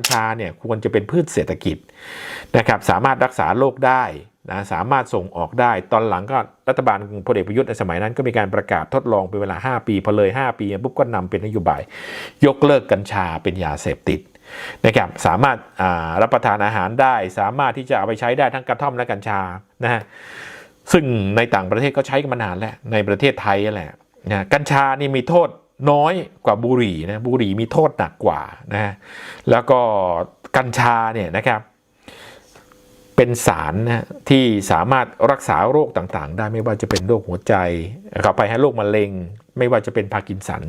ญชาเนี่ยควรจะเป็นพืชเศรษฐกิจนะครับสามารถรักษาโรคได้นะสามารถส่งออกได้ตอนหลังก็รัฐบาลพลเอกประยุทธ์ในสมัยนั้นก็มีการประกาศทดลองเป็นเวลา 5 ปีพอเลย 5 ปีปุ๊บก็นำเป็นนโยบาย ยกเลิกกัญชาเป็นยาเสพติดนะครับสามารถารับประทานอาหารได้ สามารถที่จะเอาไปใช้ได้ทั้งกระท่อมและกัญชานะฮะซึ่งในต่างประเทศก็ใช้กันมานานแล้วในประเทศไทยนั่แหละนะกัญชานี่มีโทษ น้อยกว่าบุหรี่นะบุหรี่มีโทษหนักกว่านะฮะแล้วก็กัญชาเนี่ยนะครับเป็นสารนะที่สามารถรักษาโรคต่างๆ ได้ไม่ว่าจะเป็นโรคหัวใจเข้าไปให้โรคมะเร็ง ไม่ว่าจะเป็นพาร์กินสัน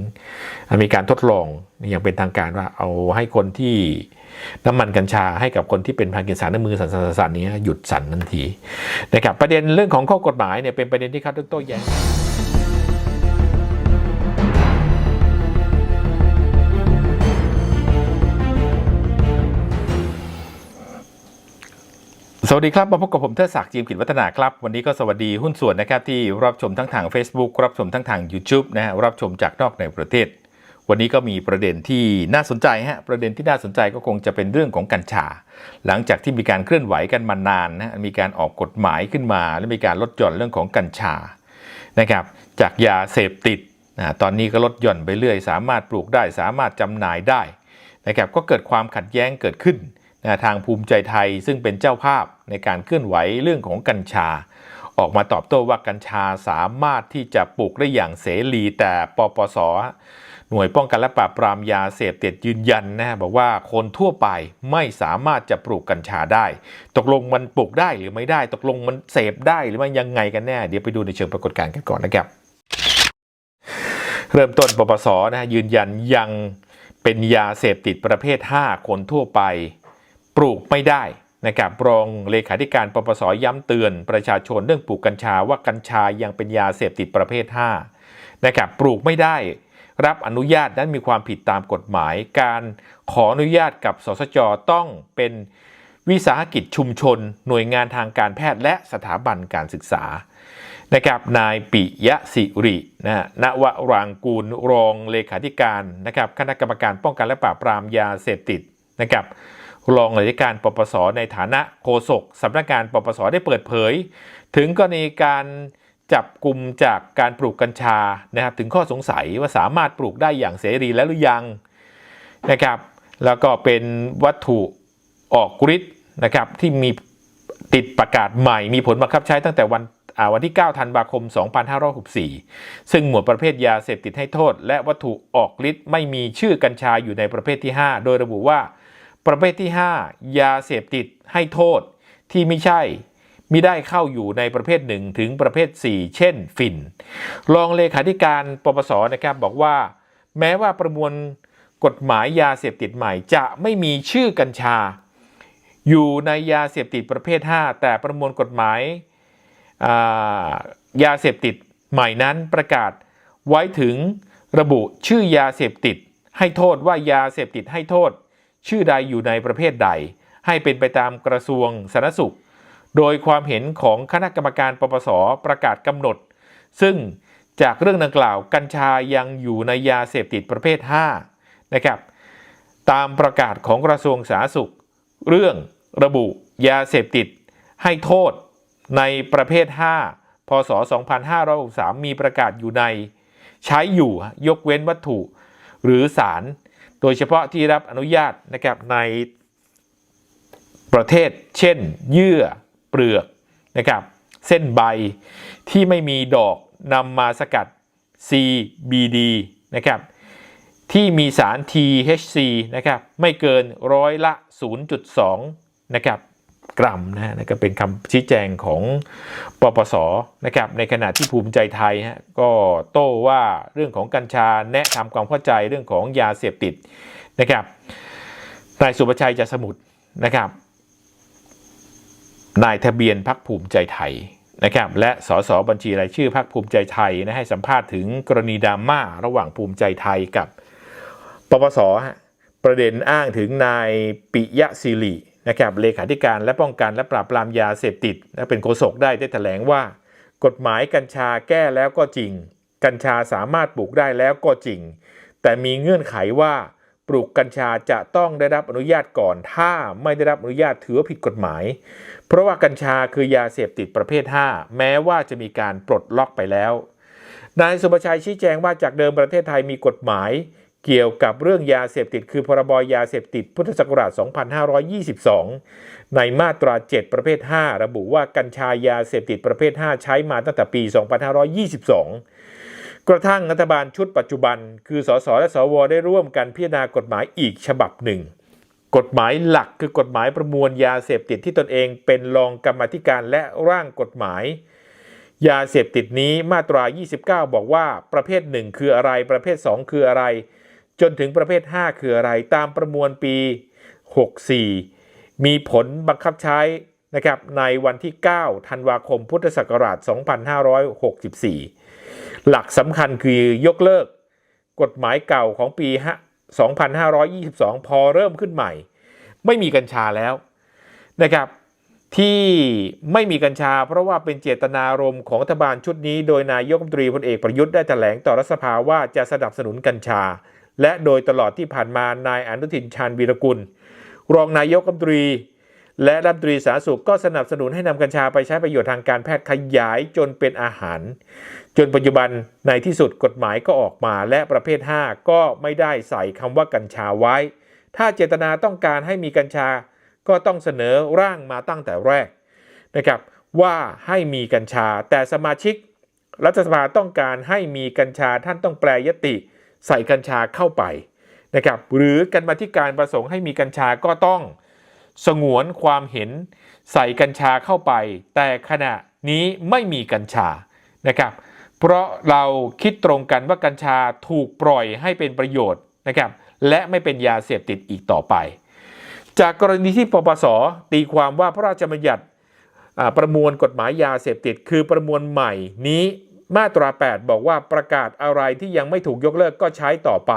มีการทดลองอย่างเป็นทางการว่าเอาให้คนที่น้ำมันกัญชาให้กับคนที่เป็นพาร์กินสันในมือสันสันสันนี้หยุดสันทันทีนะครับประเด็นเรื่องของข้อกฎหมายเนี่ยเป็นประเด็นที่เขาต้องโต้แย้ง สวัสดีครับ มาพบกับผมเทศศักดิ์จีมกิจวัฒนาครับ วันนี้ก็สวัสดีหุ้นส่วนนะครับที่รับชมทั้งทาง Facebook รับชมทั้งทาง YouTube นะฮะรับชมจากนอกในประเทศ วันนี้ก็มีประเด็นที่น่าสนใจฮะประเด็นที่น่าสนใจก็คงจะเป็นเรื่องของกัญชา หลังจากที่มีการเคลื่อนไหวกันมานานนะมีการออกกฎหมายขึ้นมา และมีการลดหย่อนเรื่องของกัญชานะครับจากยาเสพติดนะตอนนี้ก็ลดหย่อนไปเรื่อย สามารถปลูกได้สามารถจำหน่ายได้นะครับก็เกิดความขัดแย้งเกิดขึ้น ทางภูมิใจไทยซึ่งเป็นเจ้าภาพในการเคลื่อนไหวเรื่องของกัญชา ออกมาตอบโต้ว่ากัญชาสามารถที่จะปลูกได้อย่างเสรีแต่ปปส หน่วยป้องกันและปราบปรามยาเสพติดยืนยันนะบอกว่าคนทั่วไปไม่สามารถจะปลูกกัญชาได้ ตกลงมันปลูกได้หรือไม่ได้ ตกลงมันเสพได้หรือมันยังไงกันแน่ เดี๋ยวไปดูในเชิงปรากฏการณ์กันก่อนนะครับ เริ่มต้นปปสนะยืนยันยังเป็นยาเสพติดประเภท 5 คนทั่วไป ปลูกไม่ได้นะครับรองเลขาธิการปปสย้ำเตือนประชาชนเรื่องปลูกกัญชาว่ากัญชายังเป็นยาเสพติดประเภท 5 นะครับปลูกไม่ได้ รับอนุญาตนั้นมีความผิดตามกฎหมาย การขออนุญาตกับสสจต้องเป็นวิสาหกิจชุมชน หน่วยงานทางการแพทย์และสถาบันการศึกษานะครับนายปิยะสิรินะฮะณวรางกูลรองเลขาธิการนะครับคณะกรรมการป้องกันและปราบปรามยาเสพติดนะครับ รองเลขาธิการปปส ในฐานะโฆษกสำนักงานปปส ได้เปิดเผย ถึงกรณีการจับกลุ่มจากการปลูกกัญชานะครับถึงข้อสงสัยว่าสามารถปลูกได้อย่างเสรีแล้วหรือยังนะครับแล้วก็เป็นวัตถุออกฤทธิ์นะครับที่มีติดประกาศใหม่ มีผลบังคับใช้ตั้งแต่วันวันที่ 9 ธันวาคม 2564 ซึ่งหมวดประเภทยาเสพติดให้โทษ และวัตถุออกฤทธิ์ไม่มีชื่อกัญชาอยู่ในประเภทที่ 5 โดยระบุว่า ประเภทที่ 5 ยาเสพติดให้โทษที่ไม่ใช่มิได้เข้าอยู่ในประเภท 1 ถึงประเภท 4 เช่น ฝิ่น รองเลขาธิการปปสนะครับบอกว่า แม้ว่าประมวลกฎหมายยาเสพติดใหม่ จะไม่มีชื่อกัญชา อยู่ในยาเสพติดประเภท 5 แต่ประมวลกฎหมายายาเสพติดใหม่นั้นประกาศไว้ถึงระบุชื่อยาเสพติดให้โทษว่ายาเสพติดให้โทษ ชื่อใดอยู่ในประเภทใด ให้เป็นไปตามกระทรวงสาธารณสุข โดยความเห็นของคณะกรรมการปปสประกาศกำหนด ซึ่งจากเรื่องดังกล่าวกัญชายังอยู่ในยาเสพติดประเภท 5 นะครับ ตามประกาศของกระทรวงสาธารณสุข เรื่องระบุยาเสพติด ให้โทษในประเภท 5 พศ 2563 มีประกาศอยู่ใน ใช้อยู่ยกเว้นวัตถุ หรือสาร โดยเฉพาะที่รับอนุญาตนะครับในประเทศ เช่น เยื่อเปลือกนะครับเส้นใบที่ไม่มีดอกนำมาสกัด CBD นะครับที่มีสาร THC นะครับไม่เกินร้อยละ 0.2 นะครับ กรัมนะฮะก็เป็นคำชี้แจงของปปสนะครับในขณะที่ภูมิใจไทยฮะก็โต้ว่าเรื่องของกัญชาแนะทำความเข้าใจเรื่องของยาเสพติดนะครับนายสุประชัยจะสมุทรนะครับนายทะเบียนพักภูมิใจไทยนะครับและสสบัญชีรายชื่อพักภูมิใจไทยนะให้สัมภาษณ์ถึงกรณีดราม่าระหว่างภูมิใจไทยกับปปสฮะประเด็นอ้างถึงนายปิยะศิริ นะครับเลขาธิการและป้องกันและปราบปรามยาเสพติดและเป็นโฆษกได้ได้แถลงว่า กฎหมายกัญชาแก้แล้วก็จริง กัญชาสามารถปลูกได้แล้วก็จริง แต่มีเงื่อนไขว่าปลูกกัญชาจะต้องได้รับอนุญาตก่อน ถ้าไม่ได้รับอนุญาตถือว่าผิดกฎหมาย เพราะว่ากัญชาคือยาเสพติดประเภท 5 แม้ว่าจะมีการปลดล็อกไปแล้ว นายสุประชัยชี้แจงว่าจากเดิมประเทศไทยมีกฎหมาย เกี่ยวกับเรื่องยาเสพติด คือพรบยาเสพติด พุทธศักราช 2522 ในมาตรา 7 ประเภท 5 ระบุว่ากัญชายาเสพติดประเภท 5 ใช้มาตั้งแต่ปี 2522 กระทั่งรัฐบาลชุดปัจจุบัน คือสสและสวได้ร่วมกันพิจารณากฎหมายอีกฉบับหนึ่ง กฎหมายหลักคือกฎหมายประมวลยาเสพติดที่ตนเองเป็นรองกรรมธิการและร่างกฎหมายยาเสพติดนี้มาตรา 29 บอกว่าประเภท 1 คืออะไร ประเภท 2 คืออะไร จนถึงประเภท 5 คืออะไร ตามประมวลปี 64 มีผลบังคับใช้นะครับในวันที่ 9 ธันวาคมพุทธศักราช 2564 หลักสำคัญคือยกเลิก กฎหมายเก่าของปี 2522 พอเริ่มขึ้นใหม่ ไม่มีกัญชาแล้วนะครับที่ไม่มีกัญชา เพราะว่าเป็นเจตนารมณ์ของรัฐบาลชุดนี้ โดยนายกรัฐมนตรีพลเอกประยุทธ์ได้แถลงต่อรัฐสภาว่าจะสนับสนุนกัญชา และโดยตลอดที่ผ่านมานายอนุทินชาญวีรกุล รองนายกรัฐมนตรี และรัฐมนตรีสาธารณสุขก็สนับสนุนให้นำกัญชาไปใช้ประโยชน์ทางการแพทย์ขยายจนเป็นอาหาร จนปัจจุบันในที่สุดกฎหมายก็ออกมา และประเภท 5 ก็ไม่ได้ใส่คำว่ากัญชาไว้ ถ้าเจตนาต้องการให้มีกัญชาก็ต้องเสนอร่างมาตั้งแต่แรกนะครับว่าให้มีกัญชาแต่สมาชิก รัฐสภาต้องการให้มีกัญชาท่านต้องแปลยติ ใส่กัญชาเข้าไปนะครับหรือกันมาที่การประสงค์ให้มีกัญชาก็ต้องสงวนความเห็นใส่กัญชาเข้าไป แต่ขณะนี้ไม่มีกัญชานะครับ เพราะเราคิดตรงกันว่ากัญชาถูกปล่อยให้เป็นประโยชน์นะครับและไม่เป็นยาเสพติดอีกต่อไป จากกรณีที่ปปสตีความว่าพระราชบัญญัติประมวลกฎหมายยาเสพติด คือประมวลใหม่นี้ มาตรา 8 บอกว่าประกาศอะไรที่ยังไม่ถูกยกเลิกก็ใช้ต่อไป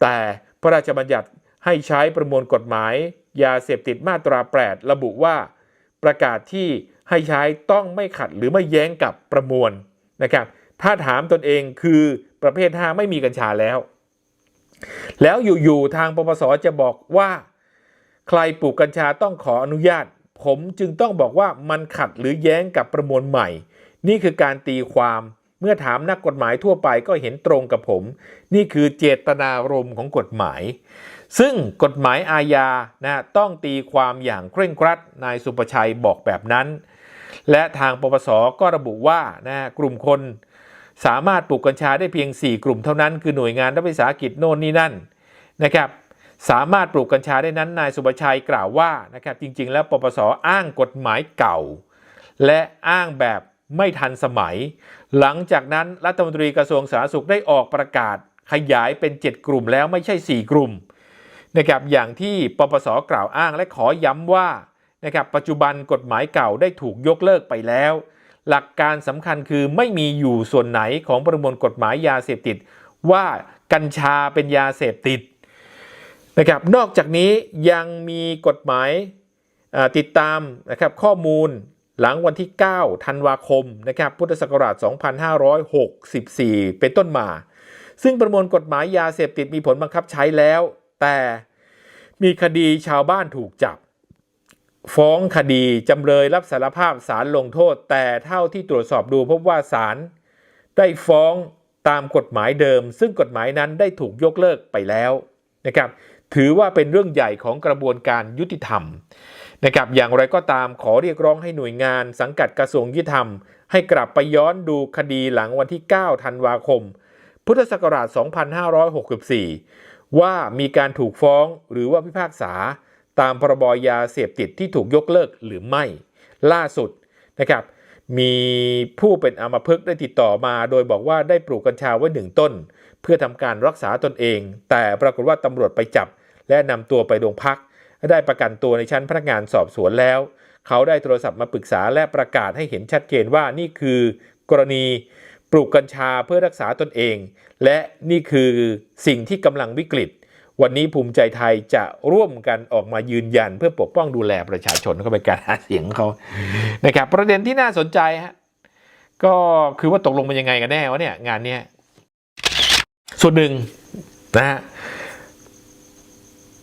แต่พระราชบัญญัติให้ใช้ประมวลกฎหมาย ยาเสพติดมาตรา 8 ระบุว่า ประกาศที่ให้ใช้ต้องไม่ขัดหรือไม่แย้งกับประมวลนะครับ ถ้าถามตนเองคือประเภท 5 ไม่มีกัญชาแล้ว แล้วอยู่ๆทางปปสจะบอกว่า ใครปลูกกัญชาต้องขออนุญาต ผมจึงต้องบอกว่ามันขัดหรือแย้งกับประมวลใหม่ นี่คือการตีความเมื่อถามนักกฎหมายทั่วไปก็เห็นตรงกับผม นี่คือเจตนารมณ์ของกฎหมาย ซึ่งกฎหมายอาญานะต้องตีความอย่างเคร่งครัดนายสุประชัยบอกแบบนั้น และทางปปสก็ระบุว่านะกลุ่มคน สามารถปลูกกัญชาได้เพียง 4 กลุ่มเท่านั้น คือหน่วยงานรัฐวิสาหกิจโน่นนี่นั่นนะครับสามารถปลูกกัญชาได้นั้นนายสุประชัยกล่าวว่านะครับจริงๆ แล้วปปสอ้างกฎหมายเก่า และอ้างแบบ ไม่ทันสมัย หลังจากนั้นรัฐมนตรีกระทรวงสาธารณสุขได้ออกประกาศขยายเป็น 7 กลุ่มแล้วไม่ใช่ 4 กลุ่มนะครับอย่างที่ปปสกล่าวอ้างและขอย้ำว่านะครับปัจจุบันกฎหมายเก่าได้ถูกยกเลิกไปแล้ว หลักการสำคัญคือไม่มีอยู่ส่วนไหนของประมวลกฎหมายยาเสพติด ว่ากัญชาเป็นยาเสพติดนะครับนอกจากนี้ยังมีกฎหมายติดตามนะครับข้อมูล หลังวันที่ 9 ธันวาคมนะครับพุทธศักราช 2564 เป็นต้นมา ซึ่งประมวลกฎหมายยาเสพติดมีผลบังคับใช้แล้ว แต่มีคดีชาวบ้านถูกจับ ฟ้องคดีจำเลยรับสารภาพศาลลงโทษ แต่เท่าที่ตรวจสอบดูพบว่าศาลได้ฟ้องตามกฎหมายเดิม ซึ่งกฎหมายนั้นได้ถูกยกเลิกไปแล้วนะครับถือว่าเป็นเรื่องใหญ่ของกระบวนการยุติธรรม นะครับอย่างไรก็ตามขอเรียกร้องให้หน่วยงานสังกัดกระทรวงยุติธรรม ให้กลับไปย้อนดูคดีหลังวันที่ 9 ธันวาคม พุทธศักราช 2564 ว่ามีการถูกฟ้องหรือว่าพิพากษา ตามพรบยาเสพติดที่ถูกยกเลิกหรือไม่ ล่าสุดนะครับมีผู้เป็นอัมพฤกได้ติดต่อมา โดยบอกว่าได้ปลูกกัญชาไว้หนึ่งต้น เพื่อทำการรักษาตนเอง แต่ปรากฏว่าตำรวจไปจับและนำตัวไปโรงพัก ได้ประกันตัวในชั้นพนักงานสอบสวนแล้ว เขาได้โทรศัพท์มาปรึกษาและประกาศให้เห็นชัดเจนว่านี่คือกรณีปลูกกัญชาเพื่อรักษาตนเอง และนี่คือสิ่งที่กำลังวิกฤต วันนี้ภูมิใจไทยจะร่วมกันออกมายืนยัน เพื่อปกป้องดูแลประชาชนก็เป็นการหาเสียงเขานะครับ ประเด็นที่น่าสนใจฮะก็คือว่าตกลงมันยังไงกันแน่วะเนี่ยงานเนี้ยส่วนหนึ่งนะฮะ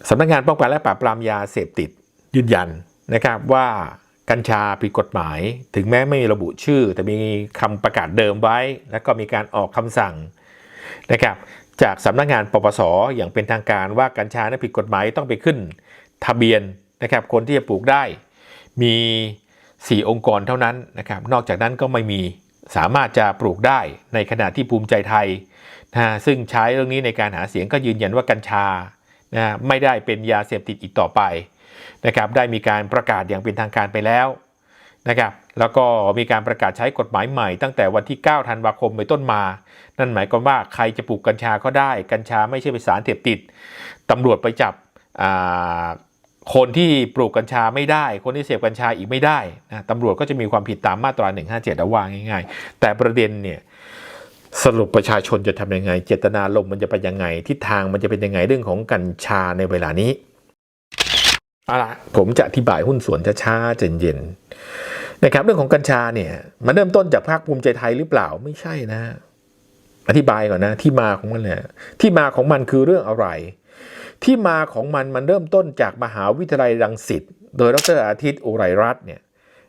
สำนักงานป้องกันและปราบปรามยาเสพติดยืนยันนะครับว่ากัญชาผิดกฎหมาย ถึงแม้ไม่ระบุชื่อ แต่มีคำประกาศเดิมไว้ แล้วก็มีการออกคำสั่งนะครับจากสำนักงานปปสอย่างเป็นทางการว่ากัญชานั้นผิดกฎหมายต้องไปขึ้น ทะเบียนนะครับคนที่จะปลูกได้ มี 4 องค์กรเท่านั้นนะครับนอกจากนั้นก็ไม่มีสามารถจะปลูกได้ในขณะที่ภูมิใจไทยนะซึ่งใช้เรื่องนี้ในการหาเสียงก็ยืนยันว่ากัญชา นะไม่ได้เป็นยาเสพติดอีกต่อไปนะครับได้มีการประกาศอย่างเป็นทางการไปแล้วนะครับแล้วก็มีการประกาศใช้กฎหมายใหม่ ตั้งแต่วันที่ 9 ธันวาคมไปต้นมา นั่นหมายความว่าใครจะปลูกกัญชาก็ได้ กัญชาไม่ใช่เป็นสารเสพติดตำรวจไปจับคนที่ปลูกกัญชาไม่ได้ คนที่เสพกัญชาอีกไม่ได้นะตำรวจก็จะมีความผิดตามมาตรา 157เอาว่าง่าย ๆ แต่ประเด็นเนี่ย สรุปประชาชนจะทำยังไง เจตนาลมมันจะเป็นยังไง ทิศทางมันจะเป็นยังไงเรื่องของกัญชาในเวลานี้เอาละผมจะอธิบายหุ้นส่วนช้าๆเย็นๆนะครับ เรื่องของกัญชาเนี่ยมันเริ่มต้นจากภาคภูมิใจไทยหรือเปล่าไม่ใช่นะ อธิบายก่อนนะ ที่มาของมันเนี่ยที่มาของมันคือเรื่องอะไร ที่มาของมันมันเริ่มต้นจากมหาวิทยาลัยรังสิตโดยดรอาทิตย์อุไรรัตน์เนี่ย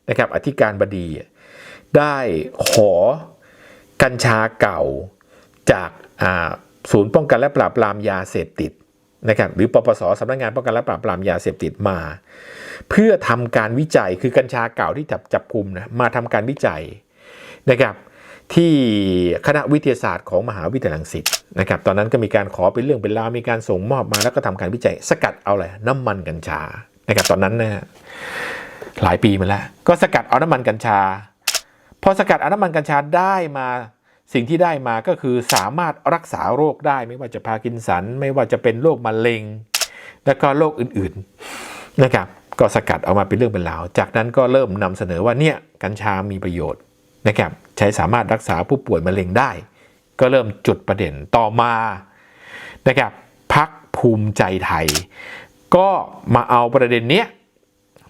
นะครับ อธิการบดีได้ขอ กัญชาเก่าจากศูนย์ป้องกันและปราบปรามยาเสพติดนะครับหรือปปสสำนักงานป้องกันและปราบปรามยาเสพติดมา เพื่อทำการวิจัยคือกัญชาเก่าที่จับจับกลุ่มนะมาทำการวิจัยนะครับที่คณะวิทยาศาสตร์ของมหาวิทยาลัยรังสิตนะครับตอนนั้นก็มีการขอเป็นเรื่องเป็นราวมีการส่งมอบมาแล้วก็ทำการวิจัย สกัดเอาอะไรน้ำมันกัญชานะครับตอนนั้นนะฮะหลายปีมาแล้ว ก็สกัดเอาน้ำมันกัญชา พอสกัดเอาน้ำมันกัญชาได้มาสิ่งที่ได้มาก็คือสามารถรักษาโรคได้ไม่ว่าจะพากินสัน ไม่ว่าจะเป็นโรคมะเร็ง แล้วก็โรคอื่นๆนะครับก็สกัดเอามาเป็นเรื่องเป็นราว จากนั้นก็เริ่มนำเสนอว่าเนี่ยกัญชามีประโยชน์นะครับใช้สามารถรักษาผู้ป่วยมะเร็งได้ ก็เริ่มจุดประเด็นต่อมานะครับพักภูมิใจไทย ก็มาเอาประเด็นเนี้ย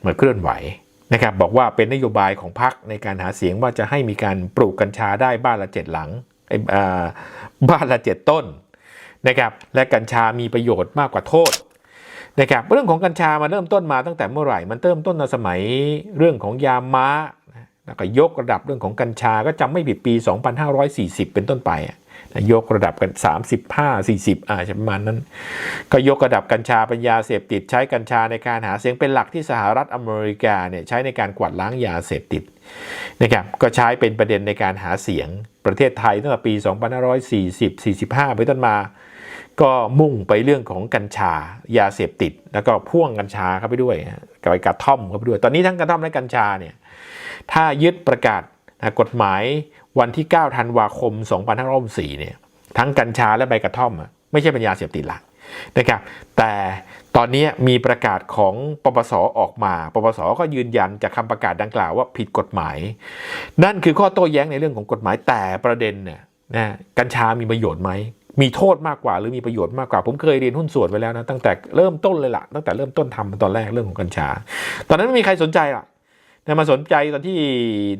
มาเคลื่อนไหว นะครับบอกว่าเป็นนโยบายของพักในการหาเสียงว่าจะให้มีการปลูกกัญชาได้บ้านละเจ็ดหลังบ้านละเจ็ดต้นนะครับและกัญชามีประโยชน์มากกว่าโทษนะครับเรื่องของกัญชามาเริ่มต้นมาตั้งแต่เมื่อไหร่ มันเริ่มต้นในสมัยเรื่องของยาม้าแล้วก็ยกระดับเรื่องของกัญชาก็จำไม่ผิดปี 2540 เป็นต้นไปอะ ยกระดับกัน 35 40อ่าประมาณนั้น ก็ยกระดับกัญชาเป็นยาเสพติดใช้กัญชาในการหาเสียงเป็นหลักที่สหรัฐอเมริกาเนี่ยใช้ในการกวาดล้างยาเสพติดนะครับก็ใช้เป็นประเด็นในการหาเสียงประเทศไทยตั้งแต่ปี 2540 45 ไปต้นมา ก็มุ่งไปเรื่องของกัญชายาเสพติด แล้วก็พ่วงกัญชาเข้าไปด้วยกับกระท่อมเข้าไปด้วย ตอนนี้ทั้งกระท่อมและกัญชาเนี่ยถ้ายึดประกาศกฎหมาย วันที่ 9 ธันวาคม 2564เนี่ยทั้งกัญชาและใบกระท่อมไม่ใช่เป็นยาเสพติดหละนะครับแต่ตอนนี้มีประกาศของปปสออกมา ปปสก็ยืนยันจากคำประกาศดังกล่าวว่าผิดกฎหมาย นั่นคือข้อโต้แย้งในเรื่องของกฎหมายแต่ประเด็นเนี่ยนะกัญชามีประโยชน์ไหมมีโทษมากกว่าหรือมีประโยชน์มากกว่า ผมเคยเรียนหุ้นส่วนไปแล้วนะตั้งแต่เริ่มต้นเลยล่ะตั้งแต่เริ่มต้นทำตอนแรกเรื่องของกัญชา ตอนนั้นไม่มีใครสนใจล่ะ นะมาสนใจตอนที่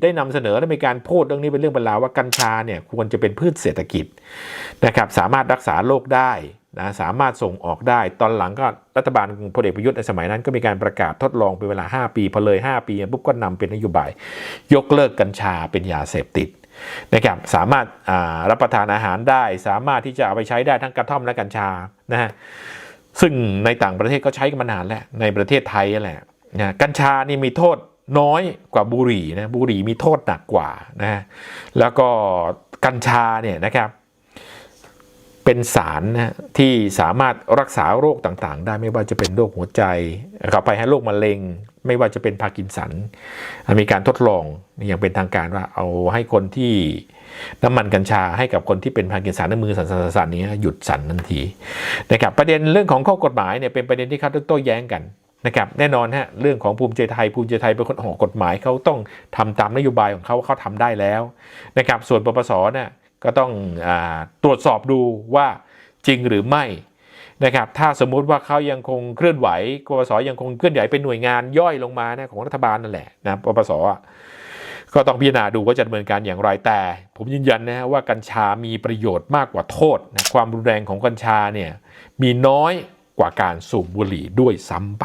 ได้นำเสนอและมีการพูดเรื่องนี้เป็นเรื่องเป็นราวว่ากัญชาเนี่ยควรจะเป็นพืชเศรษฐกิจนะครับสามารถรักษาโรคได้นะสามารถส่งออกได้ ตอนหลังก็รัฐบาลพลเอกประยุทธ์ในสมัยนั้นก็มีการประกาศทดลองเป็นเวลา 5 ปีพอเลย 5 ปีปุ๊บก็นำเป็นนโยบาย ยกเลิกกัญชาเป็นยาเสพติดนะครับสามารถารับประทานอาหารได้ สามารถที่จะเอาไปใช้ได้ทั้งกระท่อมและกัญชานะฮะซึ่งในต่างประเทศก็ใช้กันมานานแล้วในประเทศไทยนั่แหละนะกัญชานี่มีโทษ น้อยกว่าบุหรี่นะบุหรี่มีโทษหนักกว่านะฮะแล้วก็กัญชาเนี่ยนะครับ เป็นสารนะที่สามารถรักษาโรคต่างๆ ได้ไม่ว่าจะเป็นโรคหัวใจเข้าไปให้โรคมะเร็ง ไม่ว่าจะเป็นพาร์กินสัน มีการทดลองอย่างเป็นทางการว่าเอาให้คนที่น้ำมันกัญชาให้กับคนที่เป็นพาร์กินสันในมือสั่นๆๆนี้หยุดสันทันทีนะครับประเด็นเรื่องของข้อกฎหมายเนี่ยเป็นประเด็นที่เขาโต้แย้งกัน นะครับแน่นอนฮะเรื่องของภูมิใจไทยภูมิใจไทยเป็นคนออกกฎหมายเขาต้องทำตามนโยบายของเขาเขาทำได้แล้วนะครับส่วนปปสเนี่ยก็ต้องอตรวจสอบดูว่าจริงหรือไม่นะครับถ้าสมมุติว่าเขายังคงเคลื่อนไหวปปสยังคงเคลื่อนไหวเป็นหน่วยงานย่อยลงมานะของรัฐบาลนั่นแหละนะปปสก็ต้องพิจารณาดูว่าจะดำเนินการอย่างไรแต่ ผมยืนยันนะฮะว่ากัญชามีประโยชน์มากกว่าโทษนะความรุนแรงของกัญชาเนี่ยมีน้อยกว่าการสูบบุหรี่ด้วยซ้ำไป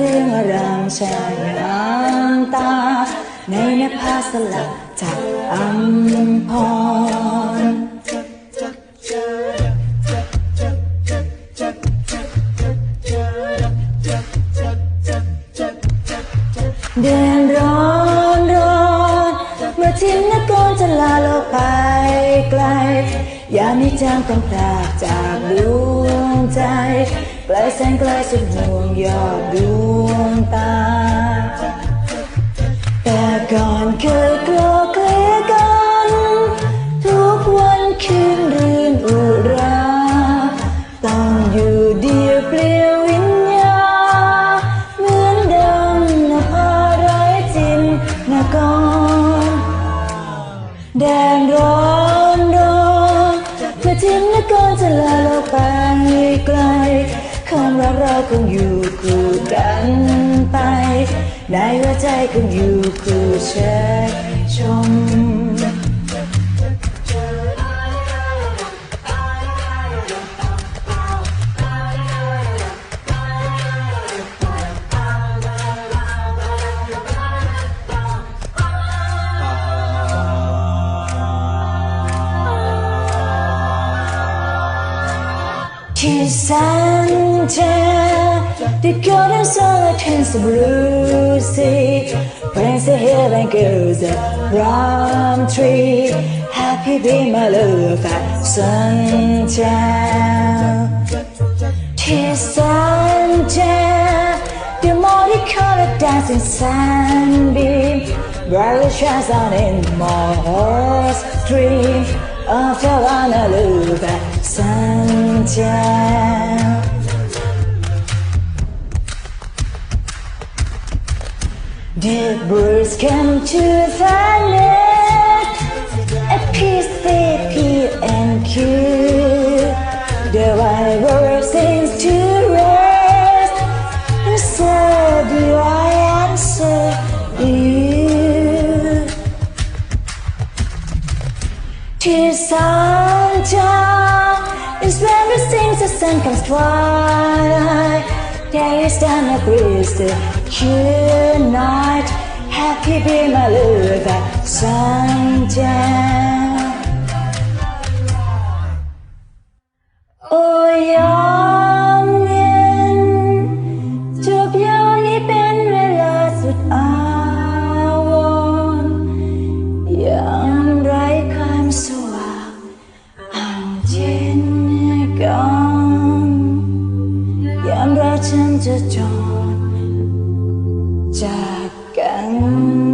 เรื่องรามชายน้ำตา ในนภาสลับจากอัมพรเดินร้อนร้อนเมื่อทิ้งนครจะลาโลกไปไกล อย่ามนี้จางต้องพรากจากดวงใจ ปลายแสงไกลสุดห่วงยอดดวงตา แต่ก่อนเคยกลัวเคลียกัน ทุกวันคืนำรักเราคงอยู่คู่กันไป ในหัวใจคงอยู่คู่เชยชม Kiss and The golden sun turns blue sea Prince of heaven goes the rum tree. Happy be my love at sundown Kiss and tell The multicolored dancing sunbeam. Brightly shines on in my heart's dream. I fell a loop at sundown The birds come to the nest A peace they peel and cure. The wild bird sings to rest. And so do I answer you. To sundown is when we sing the sun comes twilight. Days done a breeze to night. Happy be my lover Sunshine 感恩。